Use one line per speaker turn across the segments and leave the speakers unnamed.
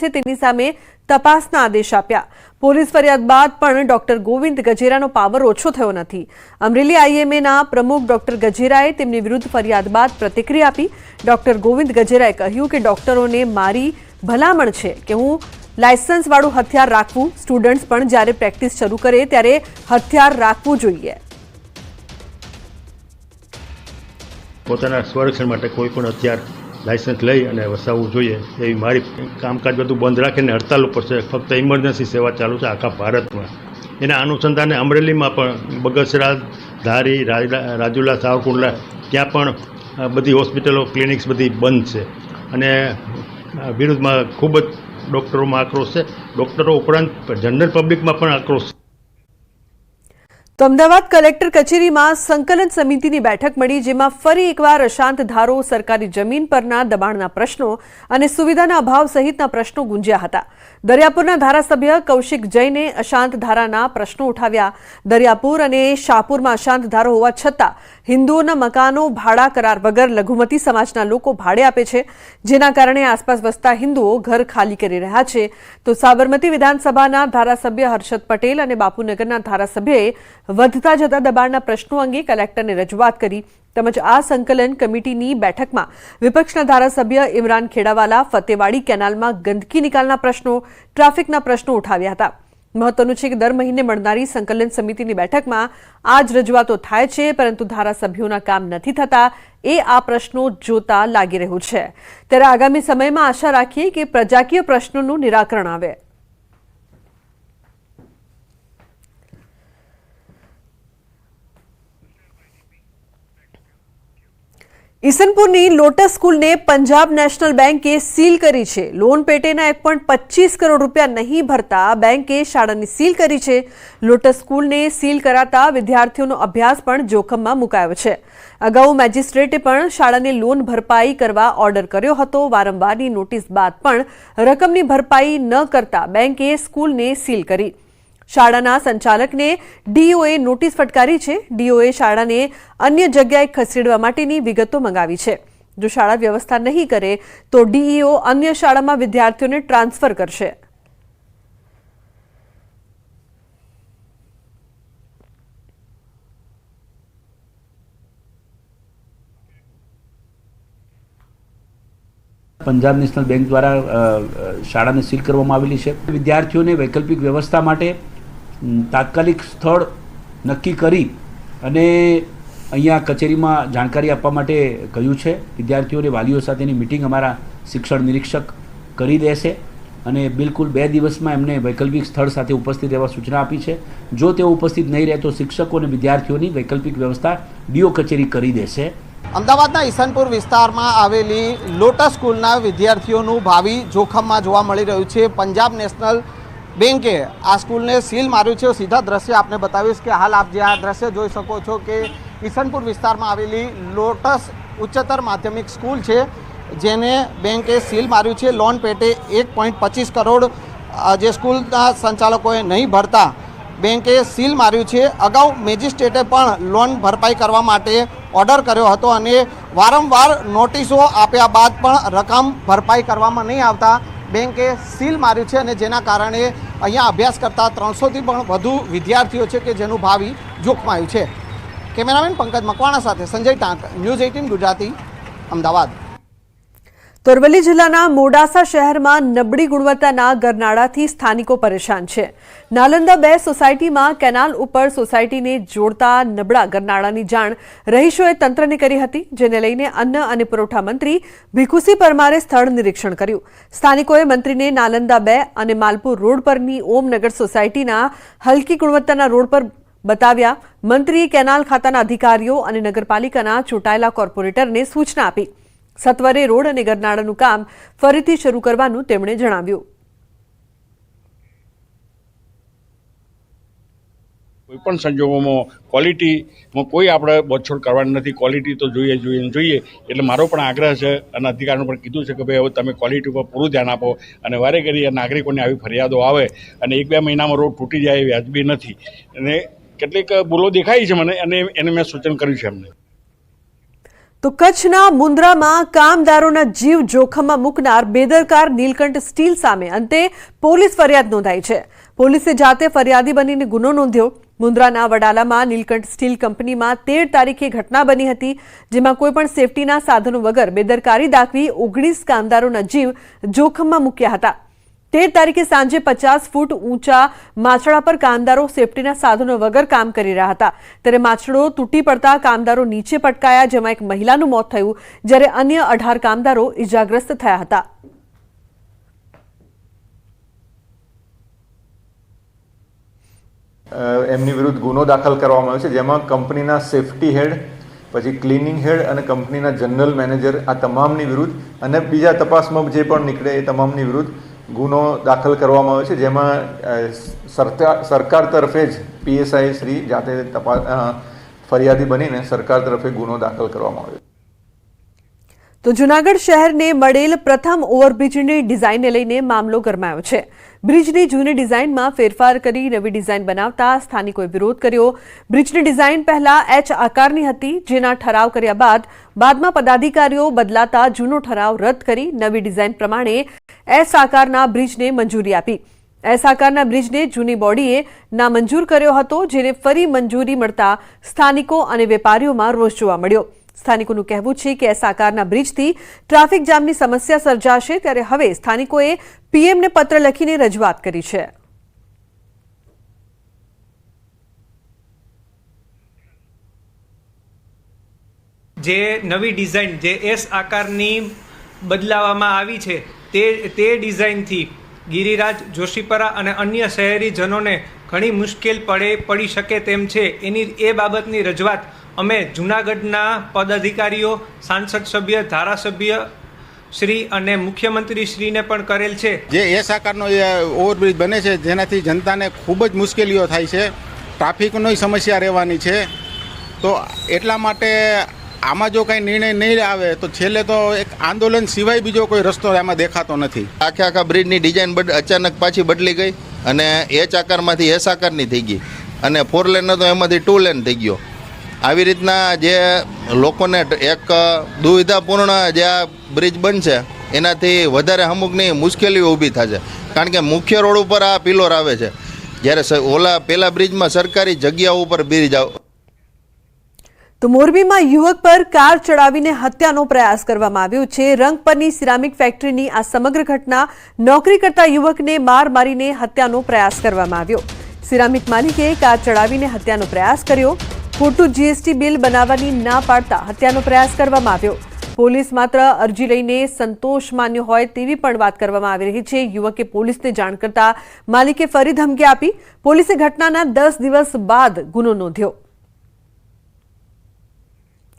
છે તેની સામે તપાસના આદેશ આપ્યા. પોલીસ ફરિયાદ બાદ પણ ડોક્ટર ગોવિંદ ગજેરાનો પાવર ઓછો થયો નથી. અમરેલી આઈએમએના પ્રમુખ ડોક્ટર ગજેરાએ તેમની વિરુદ્ધ ફરિયાદ બાદ પ્રતિક્રિયા આપી. ડોક્ટર ગોવિંદ ગજેરાએ કહ્યું કે ડોક્ટરોને મારી ભલામણ છે કે હું લાયસન્સવાળું હથિયાર રાખવું. સ્ટુડન્ટ્સ પણ જ્યારે પ્રેક્ટિસ શરૂ કરે ત્યારે હથિયાર રાખવું જોઈએ.
પોતાના સ્વરક્ષણ માટે કોઈ પણ હથિયાર લાયસન્સ લઈ અને વસાવવું જોઈએ. એવી મારી કામકાજ બધું બંધ રાખીને હડતાલ ઉપર છે. ફક્ત ઇમરજન્સી સેવા ચાલુ છે આખા ભારતમાં. એના અનુસંધાને અમરેલીમાં પણ બગસરા ધારી રાજ- રાજુલા, સાવરકુંડલા ત્યાં પણ બધી હોસ્પિટલો, ક્લિનિક્સ બધી બંધ છે. અને વિરુદ્ધમાં ખૂબ જ ડૉક્ટરોમાં આક્રોશ છે. ડૉક્ટરો ઉપરાંત જનરલ પબ્લિકમાં પણ આક્રોશ છે.
તો અમદાવાદ કલેક્ટર કચેરીમાં સંકલન સમિતિની બેઠક મળી, જેમાં ફરી એકવાર અશાંત ધારો સરકારી જમીન પરના દબાણના પ્રશ્નો અને સુવિધાના અભાવ સહિતના પ્રશ્નો ગુંજ્યા હતા. દરિયાપુરના ધારાસભ્ય કૌશિક જૈને અશાંત ધારાના પ્રશ્નો ઉઠાવ્યા. દરિયાપુર અને શાહપુરમાં અશાંત ધારો હોવા છતાં હિન્દુઓના મકાનો ભાડા કરાર વગર લઘુમતી સમાજના લોકો ભાડે આપે છે. જેના કારણે આસપાસ વસતા હિન્દુઓ ઘર ખાલી કરી રહ્યા છે. તો સાબરમતી વિધાનસભાના ધારાસભ્ય હર્ષદ પટેલ અને બાપુનગરના ધારાસભ્યએ વધતા જતા દબાણના પ્રશ્નો અંગે કલેક્ટરને રજૂઆત કરી તેમજ આ સંકલન કમિટીની બેઠકમાં વિપક્ષના ધારાસભ્ય ઇમરાન ખેડાવાલા ફતેવાડી કેનાલમાં ગંદકી નિકાલના પ્રશ્નો, ટ્રાફિકના પ્રશ્નો ઉઠાવ્યા હતા. મહત્વનું છે કે દર મહિને મળનારી સંકલન સમિતિની બેઠકમાં આ જ રજૂઆતો થાય છે, પરંતુ ધારાસભ્યોના કામ નથી થતા એ આ પ્રશ્નો જોતા લાગી રહ્યું છે. ત્યારે આગામી સમયમાં આશા રાખીએ કે પ્રજાકીય પ્રશ્નોનું નિરાકરણ આવે. ઈસનપુરની લોટસ સ્કૂલને પંજાબ નેશનલ બેંકે સીલ કરી છે. લોન પેટેના એક પોઈન્ટ પચીસ કરોડ રૂપિયા નહીં ભરતા બેંકે શાળાની સીલ કરી છે. લોટસ સ્કૂલને સીલ કરાતા વિદ્યાર્થીઓનો અભ્યાસ પણ જોખમમાં મુકાયો છે. અગાઉ મેજિસ્ટ્રેટે પણ શાળાને લોન ભરપાઈ કરવા ઓર્ડર કર્યો હતો. વારંવારની નોટિસ બાદ પણ રકમની ભરપાઈ ન કરતા બેંકે સ્કૂલને સીલ કરી. શાળાના સંચાલકને ડીઓએ નોટિસ ફટકારી છે. ડીઓએ શાળાને અન્ય જગ્યાએ ખસેડવા માટેની વિગતો મંગાવી છે. જો શાળા વ્યવસ્થા નહીં કરે, તો ડીઈઓ અન્ય શાળામાં વિદ્યાર્થીઓને ટ્રાન્સફર કરશે.
પંજાબ નેશનલ બેંક દ્વારા શાળાને સીલ કરવામાં આવેલી છે. વિદ્યાર્થીઓને વૈકલ્પિક વ્યવસ્થા માટે તાત્કાલિક સ્થળ નક્કી કરી અને અહીંયા કચેરીમાં જાણકારી આપવા માટે કહ્યું છે. વિદ્યાર્થીઓને વાલીઓ સાથેની મિટિંગ અમારા શિક્ષણ નિરીક્ષક કરી દેશે અને બિલકુલ બે દિવસમાં એમને વૈકલ્પિક સ્થળ સાથે ઉપસ્થિત રહેવા સૂચના આપી છે. જો તેઓ ઉપસ્થિત નહીં રહે તો શિક્ષકો અને વિદ્યાર્થીઓની વૈકલ્પિક વ્યવસ્થા ડીઓ કચેરી કરી દેશે.
અમદાવાદના ઈસનપુર વિસ્તારમાં આવેલી લોટસ સ્કૂલના વિદ્યાર્થીઓનું ભાવિ જોખમમાં જોવા મળી રહ્યું છે. પંજાબ નેશનલ બેંકે આ સ્કૂલને સીલ માર્યું છે સીધા દ્રશ્ય આપને બતાવીશ કે હાલ આપ જે આ દ્રશ્ય જોઈ શકો છો કે ઈસનપુર વિસ્તારમાં આવેલી લોટસ ઉચ્ચતર માધ્યમિક સ્કૂલ છે, જેને બેંકે સીલ માર્યું છે. લોન પેટે એક પોઈન્ટ પચીસ કરોડ જે સ્કૂલના સંચાલકોએ નહીં ભરતા, બેંકે સીલ માર્યું છે. અગાઉ મેજિસ્ટ્રેટે પણ લોન ભરપાઈ કરવા માટે ઓર્ડર કર્યો હતો અને વારંવાર નોટિસો આપ્યા બાદ પણ રકમ ભરપાઈ કરવામાં નહીં આવતા. બેંકે સીલ માર્યું છે અને જેના કારણે અહીંયા અભ્યાસ કરતા ત્રણસોથી પણ વધુ વિદ્યાર્થીઓ છે કે જેનું ભાવિ જોખમાયું છે. કેમેરામેન પંકજ મકવાણા સાથે સંજય ટાંક, ન્યૂઝ એઇટીન ગુજરાતી, અમદાવાદ.
અરવલ્લી જિલ્લાના મોડાસા શહેરમાં નબળી ગુણવત્તાના ગરનાળાથી સ્થાનિકો પરેશાન છે. નાલંદા બે સોસાયટીમાં કેનાલ ઉપર સોસાયટીને જોડતા નબળા ગરનાળાની જાણ રહીશોએ તંત્રને કરી હતી, જેને લઈને અન્ન અને પુરવઠા મંત્રી ભીખુસી પરમારે સ્થળ નિરીક્ષણ કર્યું. સ્થાનિકોએ મંત્રીને નાલંદા બે અને માલપુર રોડ પરની ઓમનગર સોસાયટીના હલકી ગુણવત્તાના રોડ પર બતાવ્યા. મંત્રીએ કેનાલ ખાતાના અધિકારીઓ અને નગરપાલિકાના ચૂંટાયેલા કોર્પોરેટરને સૂચના આપી. સત્વરે રોડ અને ગરનાળાનું કામ ફરીથી શરૂ કરવાનું તેમણે જણાવ્યું.
કોઈ પણ સંજોગોમાં ક્વોલિટીમાં કોઈ આપણે બોછોડ કરવાની નથી. ક્વોલિટી તો જોઈએ જોઈએ જોઈએ. એટલે મારો પણ આગ્રહ છે અને અધિકારીનું પણ કીધું છે કે ભાઈ હવે તમે ક્વોલિટી ઉપર પૂરું ધ્યાન આપો અને વારે ઘડી નાગરિકોને આવી ફરિયાદો આવે અને એક બે મહિનામાં રોડ તૂટી જાય એ વ્યાજબી નથી. અને કેટલીક ભૂલો દેખાઈ છે મને અને એને મેં સૂચન કર્યું છે એમને.
તો કચ્છના મુન્દ્રામાં કામદારોના જીવ જોખમમાં મૂકનાર બેદરકાર નીલકંઠ સ્ટીલ સામે અંતે પોલીસ ફરિયાદ નોંધાઈ છે. પોલીસે જાતે ફરિયાદી બનીને ગુનો નોંધ્યો. મુન્દ્રાના વડાલામાં નીલકંઠ સ્ટીલ કંપનીમાં તેર તારીખે ઘટના બની હતી, જેમાં કોઈપણ સેફટીના સાધનો વગર બેદરકારી દાખવી ઓગણીસ કામદારોના જીવ જોખમમાં મૂક્યા હતા. તેર તારીખે સાંજે પચાસ ફૂટ ઊંચા માછડા પર કામદારો સેફટીના સાધનો વગર કામ કરી રહ્યા હતા. ત્યારે માછડો તૂટી પડતા કામદારો નીચે પટકાયા, જેમાં એક મહિલાનું મોત થયું, જ્યારે અન્ય અઢાર કામદારો ઇજાગ્રસ્ત થયા હતા.
એમની વિરુદ્ધ ગુનો દાખલ કરવામાં આવ્યો છે, જેમાં કંપનીના સેફટી હેડ, પછી ક્લિનિંગ હેડ અને કંપનીના જનરલ મેનેજર આ તમામની વિરુદ્ધ અને બીજા તપાસમાં જે પણ નીકળે એ તમામની વિરુદ્ધ ગુનો દાખલ કરવામાં આવ્યો છે, જેમાં સરકાર તરફે જ પીએસઆઈ શ્રી જાતે તપાસ ફરિયાદી બનીને સરકાર તરફે ગુનો દાખલ કરવામાં આવ્યો
તો જૂનાગઢ શહેરને મળેલ પ્રથમ ઓવરબ્રિજની ડિઝાઇનને લઈને મામલો ગરમાયો છે. બ્રિજની જૂની ડિઝાઇનમાં ફેરફાર કરી નવી ડિઝાઇન બનાવતા સ્થાનિકોએ વિરોધ કર્યો. બ્રિજની ડિઝાઇન પહેલા એચ આકારની હતી, જેના ઠરાવ કર્યા બાદ બાદમાં પદાધિકારીઓ બદલાતા જૂનો ઠરાવ રદ કરી નવી ડિઝાઇન પ્રમાણે એસ આકારના બ્રિજને મંજૂરી આપી. એસ આકારના બ્રિજને જૂની બોડીએ નામંજૂર કર્યો હતો, જેને ફરી મંજૂરી મળતા સ્થાનિકો અને વેપારીઓમાં રોષ જોવા મળ્યો. સ્થાનિકોનું કહેવું છે કે એસ આકારના બ્રિજથી ટ્રાફિક જામની સમસ્યા સર્જાશે ત્યારે હવે સ્થાનિકોએ પીએમને પત્ર લખીને રજૂઆત કરી છે.
જે નવી ડિઝાઇન, જે એસ આકારની બદલાવવામાં આવી છે તે તે ડિઝાઇનથી ગિરિરાજ, જોશીપરા અને અન્ય શહેરીજનોને ઘણી મુશ્કેલ પડે, પડી શકે તેમ છે. એની, એ બાબતની રજૂઆત અમે જૂનાગઢના પદાધિકારીઓ, સાંસદ સભ્ય, ધારાસભ્ય શ્રી અને મુખ્યમંત્રી શ્રીને પણ કરેલ છે.
જે એ આકારનો ઓવરબ્રિજ બને છે, જેનાથી જનતાને ખૂબ જ મુશ્કેલીઓ થાય છે. ટ્રાફિકની સમસ્યા રહેવાની છે. તો એટલા માટે આમાં જો કાંઈ નિર્ણય નહીં આવે, તો છેલ્લે તો એક આંદોલન સિવાય બીજો કોઈ રસ્તો આમાં દેખાતો નથી.
આખે આખા બ્રિજની ડિઝાઇન બદ, અચાનક પાછી બદલી ગઈ અને એચ આકારમાંથી એસ આકારની થઈ ગઈ. અને ફોર લેન તો એમાંથી ટુ લેન થઈ ગયો. આવી રીતના જે લોકોને એક દુવિધાપૂર્ણ જે આ બ્રિજ બનશે, એનાથી વધારે અમુકની મુશ્કેલીઓ ઊભી થશે. કારણ કે મુખ્ય રોડ ઉપર આ પિલોર આવે છે. જ્યારે ઓલા પહેલાં બ્રિજમાં સરકારી જગ્યાઓ ઉપર બ્રિજ આવ
તો મોરબીમાં યુવક પર કાર ચડાવીને હત્યાનો પ્રયાસ કરવામાં આવ્યો છે. રંગપરની સિરામિક ફેક્ટરીની આ સમગ્ર ઘટના નોકરી કરતા યુવકને માર મારીને હત્યાનો પ્રયાસ કરવામાં આવ્યો. સિરામિક માલિકે કાર ચડાવીને હત્યાનો પ્રયાસ કર્યો. ખોટું જીએસટી બિલ બનાવવાની ના પાડતા હત્યાનો પ્રયાસ કરવામાં આવ્યો. પોલીસ માત્ર અરજી લઈને સંતોષ માન્યો હોય તેવી પણ વાત કરવામાં આવી રહી છે. યુવકે પોલીસને જાણ કરતા માલિકે ફરી ધમકી આપી. પોલીસે ઘટનાના દસ દિવસ બાદ ગુનો નોંધ્યો.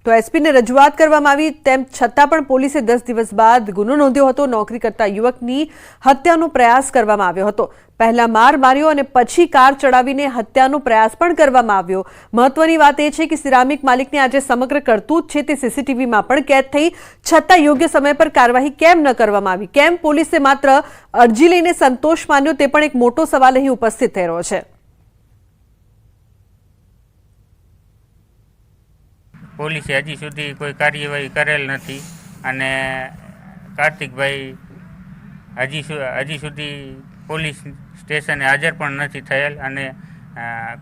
તો એસપીને રજૂઆત કરવામાં આવી, તેમ છતાં પણ પોલીસે દસ દિવસ બાદ ગુનો નોંધ્યો હતો. નોકરી કરતા યુવકની હત્યાનો પ્રયાસ કરવામાં આવ્યો હતો. પહેલા માર માર્યો અને પછી કાર ચડાવીને હત્યાનો પ્રયાસ પણ કરવામાં આવ્યો. મહત્વની વાત એ છે કે સિરામિક માલિકને આજે સમગ્ર કરતૂત છે તે સીસીટીવીમાં પણ કેદ થઈ. છતાં યોગ્ય સમય પર કાર્યવાહી કેમ ન કરવામાં આવી? કેમ પોલીસે માત્ર અરજી લઈને સંતોષ માન્યો તે પણ એક મોટો સવાલ અહીં ઉપસ્થિત થઈ રહ્યો છે.
પોલીસે હજી સુધી કોઈ કાર્યવાહી કરેલ નથી. અને કાર્તિકભાઈ હજી હજી સુધી પોલીસ સ્ટેશને હાજર પણ નથી થયેલ અને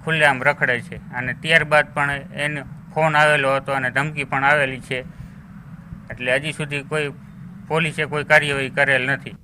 ખુલ્લેઆમ રખડે છે. અને ત્યારબાદ પણ એનો ફોન આવેલો હતો અને ધમકી પણ આવેલી છે. એટલે હજી સુધી કોઈ પોલીસે કોઈ કાર્યવાહી કરેલ નથી.